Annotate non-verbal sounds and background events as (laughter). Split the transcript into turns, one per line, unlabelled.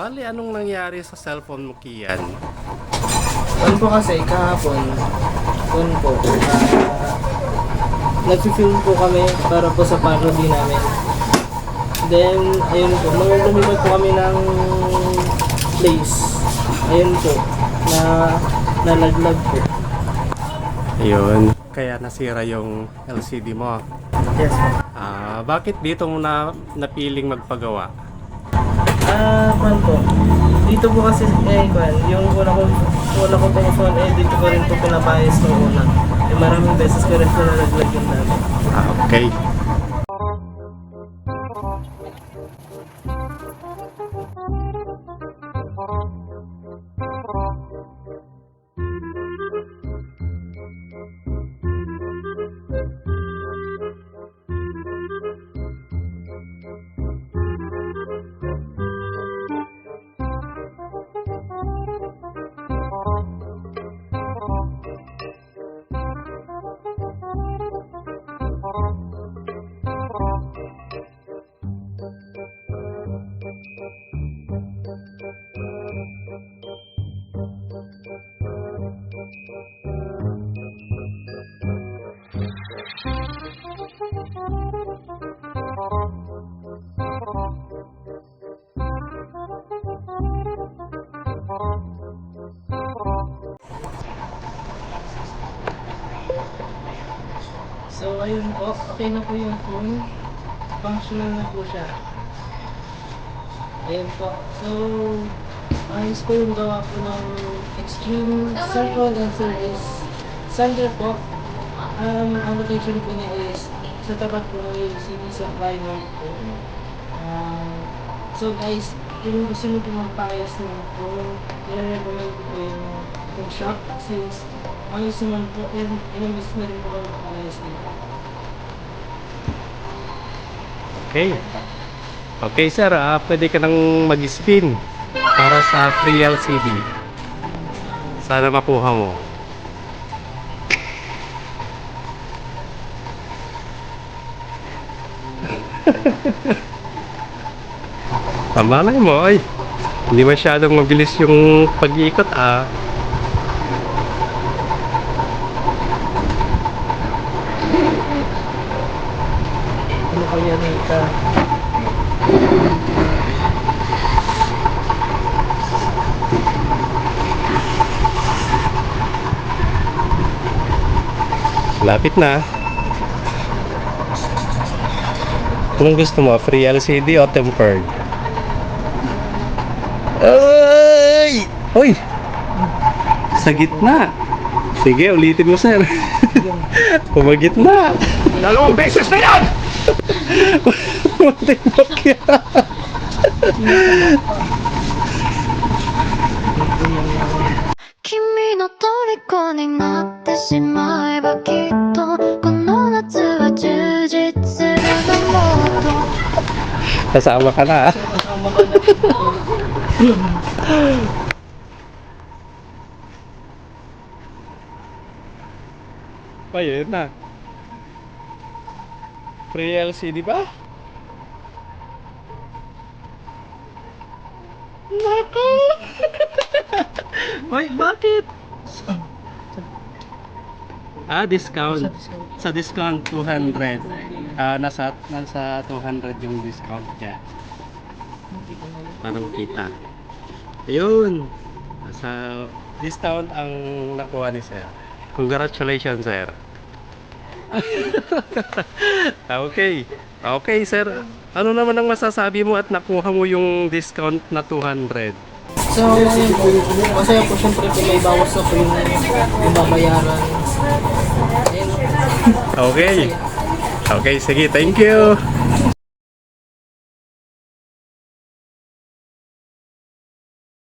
Bali, anong nangyari sa cellphone mo, Kian?
Ano po kasi, kahapon, doon po, ah, nag-film po kami para po sa parody namin. Then, ayun po, nung lumipat po kami ng place, ayun po, na nalaglag po.
Ayun. Kaya nasira yung LCD mo.
Yes po.
Ah, bakit dito mo na napiling magpagawa?
Ah, uh, po. Dito po kasi, eh, kwan, yung una ko, una ko pong phone, eh, dito ko rin po pinapayos nung una. Eh, maraming beses ko rin po nalaglag yung dami.
Ah, okay.
So, ayun po, okay na po yung phone. Functional na po siya. Ayun po. So, ayos po yung gawa po ng extreme circle and service center po. Um, ang location po niya is sa tapat po UCD supply north po. Um, so guys, kung gusto nyo po magpakayas ng phone, i-recommend ko po yung, yung shop since ayos naman po and inimis na rin po kami magpakayas dito.
Okay. Okay, sir. Ah, pwede ka nang mag-spin para sa free LCD. Sana makuha mo. (laughs) Pamalay mo, ay. Hindi masyadong mabilis yung pag-iikot, ah.
Ano kaya Nika?
Lapit na. Anong gusto mo? Free LCD o tempered? Ay! Uy! Sa gitna. Sige, ulitin mo, sir. (laughs) Pumagitna.
Dalawang beses na yan!
Matibok yan.
君の虜になってしまえばきっとこの夏は充実するのもっと
Kasama ka na. ah.
Kasama ka na.
Pa, yun na. Free LCD ba? Naku! (laughs) Hoy, bakit? Ah, discount. Sa discount 200. Ah, nasa nasa 200 yung discount niya. Para makita. Ayun. Sa discount ang nakuha ni Sir. Congratulations, Sir. Okay. Okay, Sir. Ano naman ang masasabi mo at nakuha mo yung discount na 200?
So, ayun po. Masaya po syempre po may bawas na po yung, yung babayaran. Ayun.
Okay. Okay, sige. Thank you.